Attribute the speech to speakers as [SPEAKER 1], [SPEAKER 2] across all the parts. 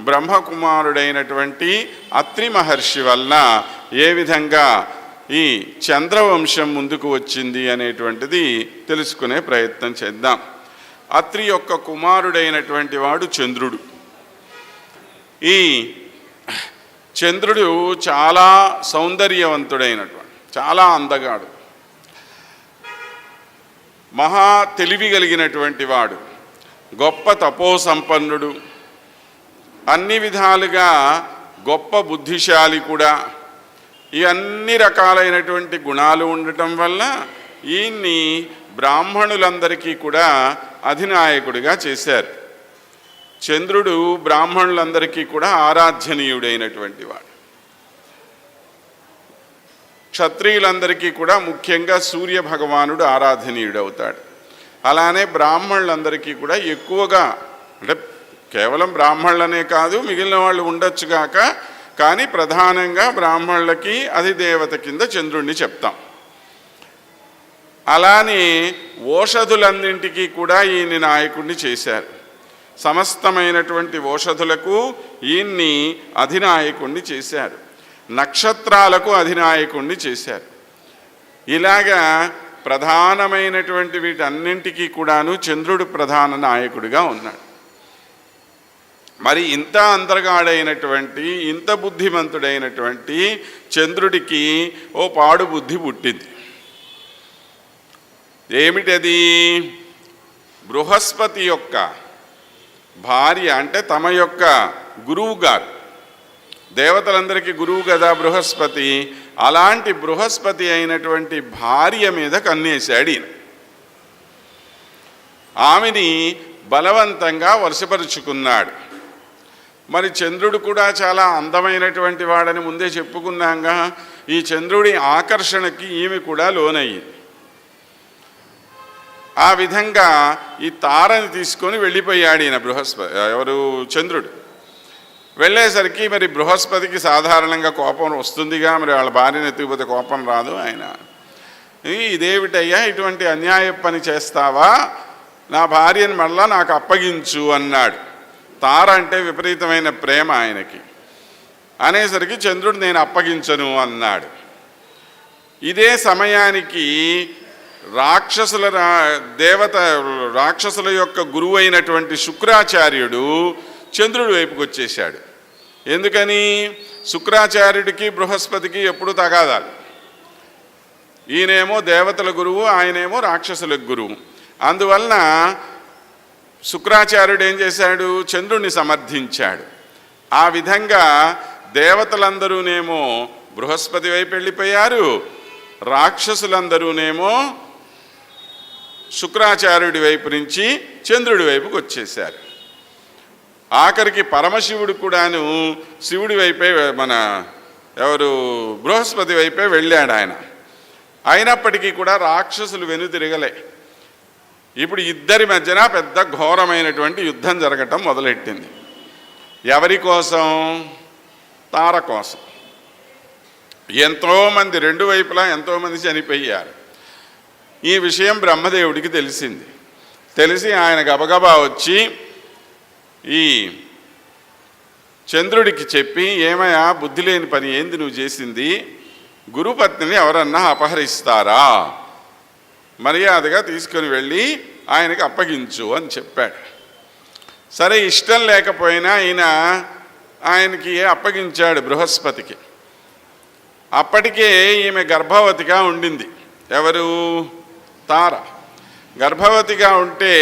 [SPEAKER 1] బ్రహ్మకుమారుడైనటువంటి అత్రి మహర్షి వలన ఏ విధంగా ఈ చంద్రవంశం ముందుకు వచ్చింది అనేటువంటిది తెలుసుకునే ప్రయత్నం చేద్దాం. అత్రి యొక్క కుమారుడైనటువంటి వాడు చంద్రుడు. ఈ చంద్రుడు చాలా సౌందర్యవంతుడైనటువంటి చాలా అందగాడు. మహా తెలివి కలిగినటువంటి వాడు. గొప్ప తపోసంపన్నుడు. అన్ని విధాలుగా గొప్ప బుద్ధిశాలి కూడా. ఈ అన్ని రకాలైనటువంటి గుణాలు ఉండటం వల్ల ఈయన్ని బ్రాహ్మణులందరికీ కూడా అధినాయకుడిగా చేశారు. చంద్రుడు బ్రాహ్మణులందరికీ కూడా ఆరాధ్యనీయుడైనటువంటి వాడు. క్షత్రియులందరికీ కూడా ముఖ్యంగా సూర్య భగవానుడు ఆరాధనీయుడవుతాడు. అలానే బ్రాహ్మణులందరికీ కూడా ఎక్కువగా అంటే కేవలం బ్రాహ్మణులనే కాదు మిగిలిన వాళ్ళు ఉండొచ్చుగాక కానీ ప్రధానంగా బ్రాహ్మణులకి అధిదేవత కింద చంద్రుణ్ణి చెప్తాం. అలానే ఓషధులన్నింటికీ కూడా ఈయన నాయకుడిని చేశారు. సమస్తమైనటువంటి ఓషధులకు ఈయన్ని అధినాయకుణ్ణి చేశారు. నక్షత్రాలకు అధినాయకుణ్ణి చేశారు. ఇలాగా ప్రధానమైనటువంటి వీటన్నింటికీ కూడాను చంద్రుడు ప్రధాన నాయకుడిగా ఉన్నాడు. మరి ఇంత అంతర్గాడైనటువంటి ఇంత బుద్ధిమంతుడైనటువంటి చంద్రుడికి ఓ పాడు బుద్ధి పుట్టింది. ఏమిటది? బృహస్పతి యొక్క భార్య అంటే తమ యొక్క గురువు గారు. దేవతలందరికీ గురువు కదా బృహస్పతి. అలాంటి బృహస్పతి అయినటువంటి భార్య మీద కన్నేశాడు ఈయన. ఆమెని బలవంతంగా వరుసపరుచుకున్నాడు. మరి చంద్రుడు కూడా చాలా అందమైనటువంటి వాడని ముందే చెప్పుకున్నాగా ఈ చంద్రుడి ఆకర్షణకి ఈమె కూడా లోనయ్యింది. ఆ విధంగా ఈ తారని తీసుకొని వెళ్ళిపోయాడు ఈయన బృహస్పతి ఎవరు? చంద్రుడు. వెళ్ళేసరికి మరి బృహస్పతికి సాధారణంగా కోపం వస్తుందిగా మరి వాళ్ళ భార్యను ఎత్తుకుపోతే కోపం రాదు ఆయన. ఇదేమిటయ్యా ఇటువంటి అన్యాయ పని చేస్తావా? నా భార్యను మళ్ళా నాకు అప్పగించు అన్నాడు. తార అంటే విపరీతమైన ప్రేమ ఆయనకి. అనేసరికి చంద్రుడు నేను అప్పగించను అన్నాడు. ఇదే సమయానికి రాక్షసుల రా- దేవత రాక్షసుల యొక్క గురువు అయినటువంటి శుక్రాచార్యుడు చంద్రుడి వైపుకి వచ్చేసాడు ఎందుకని? శుక్రాచార్యుడికి బృహస్పతికి ఎప్పుడు తగాదాలు. ఈయనేమో దేవతల గురువు ఆయనేమో రాక్షసుల గురువు. అందువలన శుక్రాచార్యుడు ఏం చేశాడు? చంద్రుణ్ణి సమర్థించాడు. ఆ విధంగా దేవతలందరూనేమో బృహస్పతి వైపు వెళ్ళిపోయారు. రాక్షసులందరూనేమో శుక్రాచార్యుడి వైపు నుంచి చంద్రుడి వైపుకి వచ్చేశారు. ఆఖరికి పరమశివుడు కూడాను శివుడి వైపే మన ఎవరు? బృహస్పతి వైపే వెళ్ళాడు ఆయన అయినప్పటికీ కూడా రాక్షసులు వెనుతిరగలే ఇప్పుడు ఇద్దరి మధ్యన పెద్ద ఘోరమైనటువంటి యుద్ధం జరగటం మొదలెట్టింది. ఎవరి కోసం? తార కోసం. ఎంతోమంది రెండు వైపులా ఎంతోమంది చనిపోయారు. ఈ విషయం బ్రహ్మదేవుడికి తెలిసింది. తెలిసి ఆయన గబగబా వచ్చి ఈ చంద్రుడికి చెప్పి ఏమయ్యా బుద్ధి లేని పని ఏంది నువ్వు చేసింది? గురుపత్నిని ఎవరన్నా అపహరిస్తారా? మర్యాదగా తీసుకొని వెళ్ళి ఆయనకి అప్పగించు అని చెప్పాడు. సరే ఇష్టం లేకపోయినా ఈయన ఆయనకి అప్పగించాడు బృహస్పతికి. అప్పటికే ఈమె గర్భవతిగా ఉండింది. ఎవరు? తార. గర్భవతిగా ఉంటే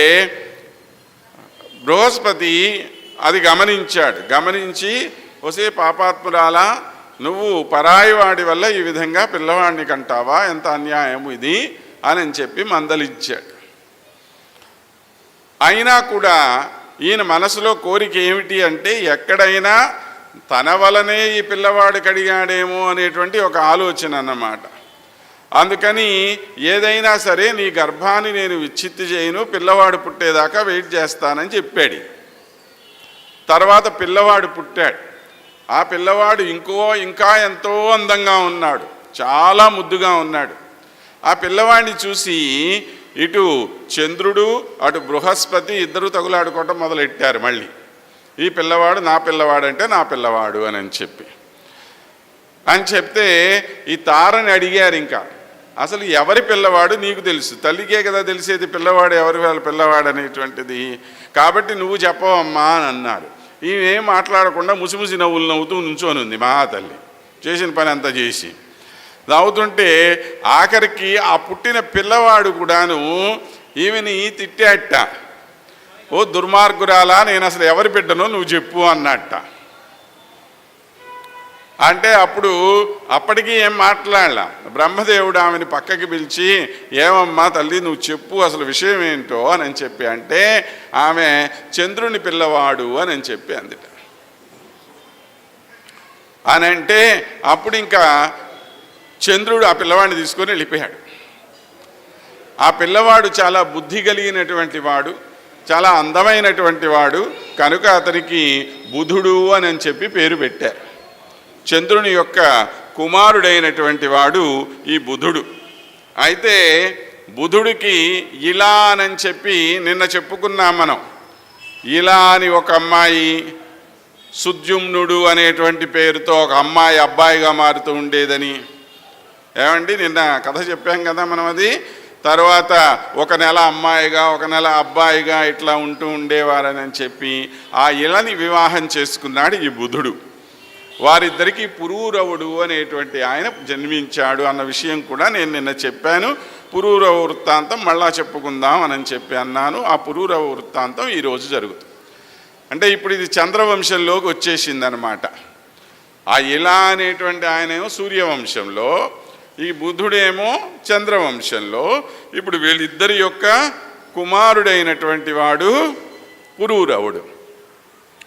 [SPEAKER 1] బృహస్పతి అది గమనించాడు. గమనించి ఒసే పాపాత్మురాలా నువ్వు పరాయి వాడి వల్ల ఈ విధంగా పిల్లవాడిని కంటావా? ఎంత అన్యాయం ఇది? అని చెప్పి మందలించాడు. అయినా కూడా ఈయన మనసులో కోరిక ఏమిటి అంటే ఎక్కడైనా తన వలనే ఈ పిల్లవాడు కడిగాడేమో అనేటువంటి ఒక ఆలోచన అన్నమాట. అందుకని ఏదైనా సరే నీ గర్భాన్ని నేను విచ్ఛిత్తి చేయను పిల్లవాడు పుట్టేదాకా వెయిట్ చేస్తానని చెప్పాడు. తర్వాత పిల్లవాడు పుట్టాడు. ఆ పిల్లవాడు ఇంకో ఇంకా ఎంతో అందంగా ఉన్నాడు. చాలా ముద్దుగా ఉన్నాడు. ఆ పిల్లవాడిని చూసి ఇటు చంద్రుడు అటు బృహస్పతి ఇద్దరు తగులాడుకోవటం మొదలెట్టారు మళ్ళీ. ఈ పిల్లవాడు నా పిల్లవాడు అంటే నా పిల్లవాడు అని అని చెప్పి. అని చెప్తే ఈ తారని అడిగారు ఇంకా. అసలు ఎవరి పిల్లవాడు నీకు తెలుసు? తల్లికే కదా తెలిసేది పిల్లవాడు ఎవరి వాళ్ళ పిల్లవాడు అనేటువంటిది. కాబట్టి నువ్వు చెప్పవమ్మా అని అన్నారు. ఈమె మాట్లాడకుండా ముసిముసి నవ్వులు నవ్వుతూ నుంచోనుంది ఉంది మా తల్లి చేసిన పని అంతా చేసి. తాగుతుంటే ఆఖరికి ఆ పుట్టిన పిల్లవాడు కూడాను ఈమెని తిట్టాట. ఓ దుర్మార్గురాలా నేను అసలు ఎవరి బిడ్డనో నువ్వు చెప్పు అన్నట్ట. అంటే అప్పుడు అప్పటికి ఏం మాట్లాడలా. బ్రహ్మదేవుడు ఆమెని పక్కకి పిలిచి ఏమమ్మా తల్లి నువ్వు చెప్పు అసలు విషయం ఏంటో అని చెప్పి అంటే ఆమె చంద్రుని పిల్లవాడు అని చెప్పి అందిట. అని అంటే అప్పుడు ఇంకా చంద్రుడు ఆ పిల్లవాడిని తీసుకొని వెళ్ళిపోయాడు. ఆ పిల్లవాడు చాలా బుద్ధి కలిగినటువంటి వాడు చాలా అందమైనటువంటి వాడు కనుక అతనికి బుధుడు అని చెప్పి పేరు పెట్టారు. చంద్రుని యొక్క కుమారుడైనటువంటి వాడు ఈ బుధుడు. అయితే బుధుడికి ఇలా అని చెప్పి నిన్న చెప్పుకున్నాం మనం. ఇలా అని ఒక అమ్మాయి సుద్యుమ్నుడు అనేటువంటి పేరుతో ఒక అమ్మాయి అబ్బాయిగా మారుతూ ఉండేదని. ఏమండి నిన్న కథ చెప్పాం కదా మనం అది. తర్వాత ఒక నెల అమ్మాయిగా ఒక నెల అబ్బాయిగా ఇట్లా ఉంటూ ఉండేవారని చెప్పి ఆ ఇలని వివాహం చేసుకున్నాడు ఈ బుధుడు. వారిద్దరికీ పురూరవుడు అనేటువంటి ఆయన జన్మించాడు అన్న విషయం కూడా నేను నిన్న చెప్పాను. పురూరవ వృత్తాంతం మళ్ళా చెప్పుకుందాం అని చెప్పి అన్నాను. ఆ పురూరవ వృత్తాంతం ఈరోజు జరుగుతుంది. అంటే ఇప్పుడు ఇది చంద్రవంశంలోకి వచ్చేసిందనమాట ఆ ఇలా అనేటువంటి ఆయనేమో సూర్యవంశంలో ఈ బుధుడేమో చంద్రవంశంలో. ఇప్పుడు వీళ్ళిద్దరి యొక్క కుమారుడైనటువంటి వాడు పురూరవుడు.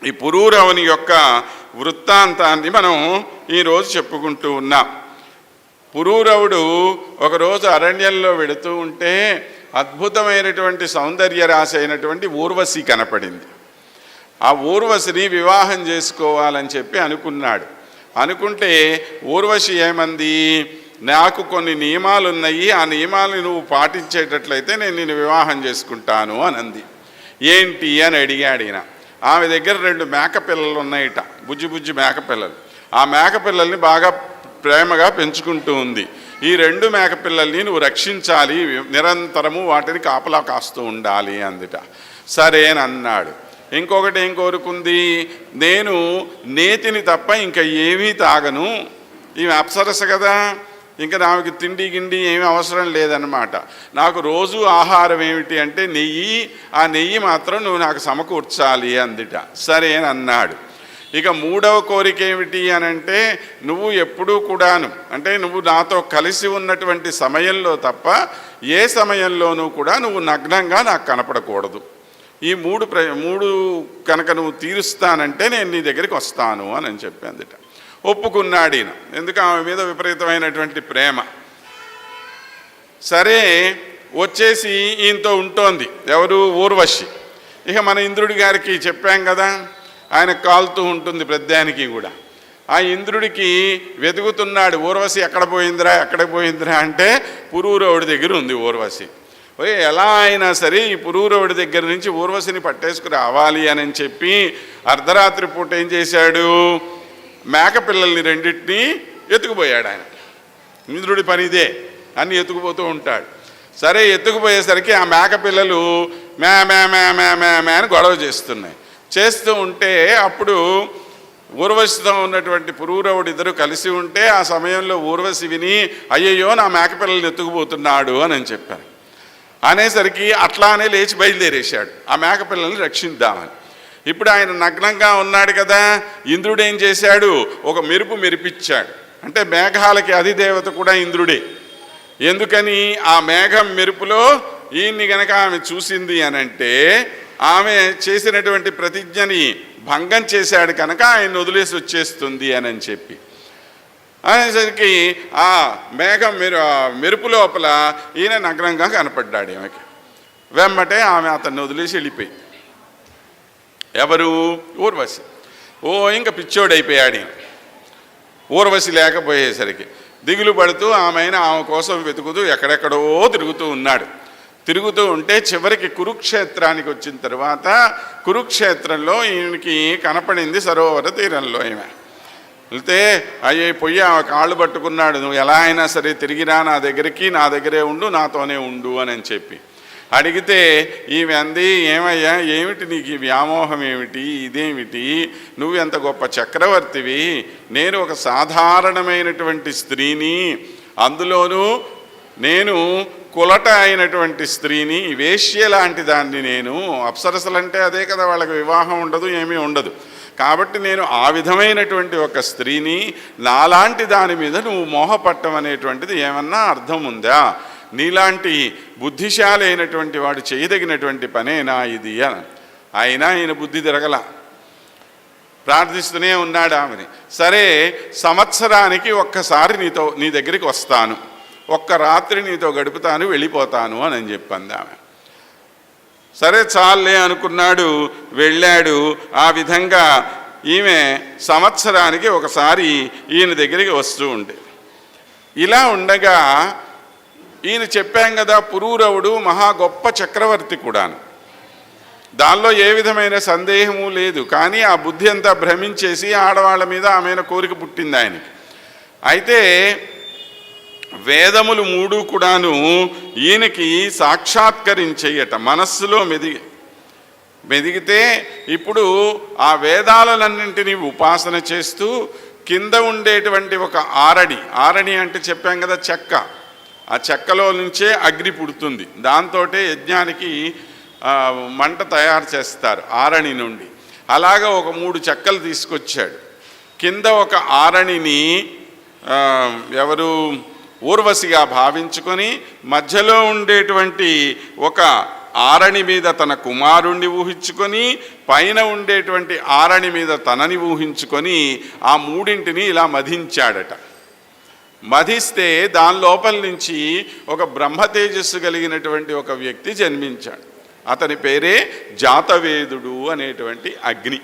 [SPEAKER 1] ఈ పురూరవుని యొక్క వృత్తాంతాన్ని మనం ఈరోజు చెప్పుకుంటూ ఉన్నాం. పురూరవుడు ఒకరోజు అరణ్యంలో వెడుతూ ఉంటే అద్భుతమైనటువంటి సౌందర్య రాశి అయినటువంటి ఊర్వశి కనపడింది. ఆ ఊర్వశిని వివాహం చేసుకోవాలని చెప్పి అనుకున్నాడు. అనుకుంటే ఊర్వశి ఏమంది? నాకు కొన్ని నియమాలు ఉన్నాయి ఆ నియమాలు నువ్వు పాటించేటట్లయితే నేను నేను వివాహం చేసుకుంటాను అని అంది ఏంటి అని అడిగాడు ఈయన ఆమె దగ్గర రెండు మేకపిల్లలు ఉన్నాయిట బుజ్జి బుజ్జి మేకపిల్లలు. ఆ మేకపిల్లల్ని బాగా ప్రేమగా పెంచుకుంటూ ఉంది. ఈ రెండు మేకపిల్లల్ని నువ్వు రక్షించాలి నిరంతరము వాటిని కాపలా కాస్తూ ఉండాలి అందుట. సరే అని అన్నాడు. ఇంకొకటి ఏం కోరుకుంది? నేను నేతిని తప్ప ఇంకా ఏమీ తాగను. ఈమె అప్సరస కదా. ఇంకా నాకు తిండి గిండి ఏమీ అవసరం లేదనమాట నాకు రోజు ఆహారం ఏమిటి అంటే నెయ్యి ఆ నెయ్యి మాత్రం నువ్వు నాకు సమకూర్చాలి అందుట. సరే అని అన్నాడు. ఇక మూడవ కోరిక ఏమిటి అని అంటే నువ్వు ఎప్పుడూ కూడాను అంటే నువ్వు నాతో కలిసి ఉన్నటువంటి సమయంలో తప్ప ఏ సమయంలోనూ కూడా నువ్వు నగ్నంగా నాకు కనపడకూడదు. ఈ మూడు ప్ర మూడు కనుక నువ్వు తీరుస్తానంటే నేను నీ దగ్గరికి వస్తాను అని అని చెప్పి అందుట. ఒప్పుకున్నాడు ఈయన. ఎందుకు? ఆమె మీద విపరీతమైనటువంటి ప్రేమ. సరే వచ్చేసి ఈయనతో ఉంటోంది. ఎవరు? ఊర్వశి. ఇక మన ఇంద్రుడి గారికి చెప్పాం కదా ఆయన కాలుతూ ఉంటుంది ప్రద్యానికి కూడా. ఆ ఇంద్రుడికి వెతుకుతున్నాడు ఊర్వశి ఎక్కడ పోయిందిరా ఎక్కడ పోయిందిరా అంటే పురూరవుడి దగ్గర ఉంది ఊర్వశి. ఓయ్ ఎలా అయినా సరే ఈ పురూరవుడి దగ్గర నుంచి ఊర్వశిని పట్టేసుకు రావాలి అని చెప్పి అర్ధరాత్రి పూట ఏం చేశాడు? మేకపిల్లల్ని రెండింటినీ ఎత్తుకుపోయాడు ఆయన. ఇంద్రుడి పని ఇదే. అన్ని ఎత్తుకుపోతూ ఉంటాడు. సరే ఎత్తుకుపోయేసరికి ఆ మేకపిల్లలు మే మే మే మే మే మే అని గొడవ చేస్తున్నాయి. చేస్తూ ఉంటే అప్పుడు ఊర్వశితో ఉన్నటువంటి పురూరవుడు ఇద్దరు కలిసి ఉంటే ఆ సమయంలో ఊర్వశి విని అయ్యయ్యో నా మేకపిల్లల్ని ఎత్తుకుపోతున్నాడు అని చెప్పాను అనేసరికి అట్లానే లేచి బయలుదేరేశాడు. ఆ మేకపిల్లల్ని రక్షిద్దామని. ఇప్పుడు ఆయన నగ్నంగా ఉన్నాడు కదా ఇంద్రుడు ఏం చేశాడు? ఒక మెరుపు మెరిపించాడు. అంటే మేఘాలకి అధిదేవత కూడా ఇంద్రుడే. ఎందుకని? ఆ మేఘం మెరుపులో ఈయన్ని గనక ఆమె చూసింది అని అంటే ఆమె చేసినటువంటి ప్రతిజ్ఞని భంగం చేశాడు కనుక ఆయన వదిలేసి వచ్చేస్తుంది అని అని చెప్పి. అనేసరికి ఆ మేఘం మెరు మెరుపు లోపల ఈయన నగ్నంగా కనపడ్డాడు ఆమెకి. వెమ్మటే ఆమె అతన్ని వదిలేసి వెళ్ళిపోయింది. ఎవరు? ఊర్వశి. ఓ ఇంకా పిచ్చోడైపోయాడు. ఊర్వశి లేకపోయేసరికి దిగులు పడుతూ ఆమె ఆమె కోసం వెతుకుతూ ఎక్కడెక్కడో తిరుగుతూ ఉన్నాడు. తిరుగుతూ ఉంటే చివరికి కురుక్షేత్రానికి వచ్చిన తర్వాత కురుక్షేత్రంలో ఈయనకి కనపడింది సరోవర తీరంలో ఈమె. వెళ్తే అయ్యే పొయ్యి ఆమె కాళ్ళు పట్టుకున్నాడు. నువ్వు ఎలా అయినా సరే తిరిగిరా నా దగ్గరికి నా దగ్గరే ఉండు నాతోనే ఉండు అని అని చెప్పి. అడిగితే ఈమె అంది ఏమయ్యా? ఏమిటి నీకు ఈ వ్యామోహం ఏమిటి? ఇదేమిటి? నువ్వు ఎంత గొప్ప చక్రవర్తివి? నేను ఒక సాధారణమైనటువంటి స్త్రీని. అందులోనూ నేను కులట అయినటువంటి స్త్రీని వేశ్య లాంటి దాన్ని నేను. అప్సరసలంటే అదే కదా వాళ్ళకి వివాహం ఉండదు ఏమీ ఉండదు. కాబట్టి నేను ఆ విధమైనటువంటి ఒక స్త్రీని నాలాంటి దాని మీద నువ్వు మోహపట్టం అనేటువంటిది ఏమన్నా అర్థం ఉందా? నీలాంటి బుద్ధిశాలి అయినటువంటి వాడు చేయదగినటువంటి పనేనా ఇది అని. అయినా ఆయన బుద్ధి తిరగల. ప్రార్థిస్తూనే ఉన్నాడు ఆమెని. సరే సంవత్సరానికి ఒక్కసారి నీతో నీ దగ్గరికి వస్తాను. ఒక్క రాత్రి నీతో గడుపుతాను వెళ్ళిపోతాను అని అని చెప్పింది ఆమె. సరే చాలే అనుకున్నాడు వెళ్ళాడు. ఆ విధంగా ఈమె సంవత్సరానికి ఒకసారి ఈయన దగ్గరికి వస్తూ ఉండేది ఇలా ఉండగా ఈయన చెప్పాం కదా పురూరవుడు మహా గొప్ప చక్రవర్తి కూడాను. దానిలో ఏ విధమైన సందేహము లేదు. కానీ ఆ బుద్ధి అంతా భ్రమించేసి ఆడవాళ్ళ మీద ఆమెను కోరిక పుట్టింది ఆయనకి. అయితే వేదములు మూడు కూడాను ఈయనకి సాక్షాత్కరించేయట మనస్సులో మెదిగి మెదిగితే ఇప్పుడు ఆ వేదాలన్నింటినీ ఉపాసన చేస్తూ కింద ఉండేటువంటి ఒక ఆరడి ఆరడి అంటే చెప్పాం కదా చెక్క. ఆ చెక్కలో నుంచే అగ్ని పుడుతుంది. దాంతో యజ్ఞానికి మంట తయారు చేస్తారు ఆరణి నుండి. అలాగా ఒక మూడు చెక్కలు తీసుకొచ్చాడు. కింద ఒక ఆరణిని ఎవరు ఊర్వశిగా భావించుకొని మధ్యలో ఉండేటువంటి ఒక ఆరణి మీద తన కుమారుణ్ణి ఊహించుకొని పైన ఉండేటువంటి ఆరణి మీద తనని ఊహించుకొని ఆ మూడింటిని ఇలా మధించాడట. మధిస్తే దాని లోపల నుంచి ఒక బ్రహ్మ తేజస్సు కలిగినటువంటి ఒక వ్యక్తి జన్మించాడు. అతని పేరే జాతవేదుడు అనేటువంటి అగ్ని.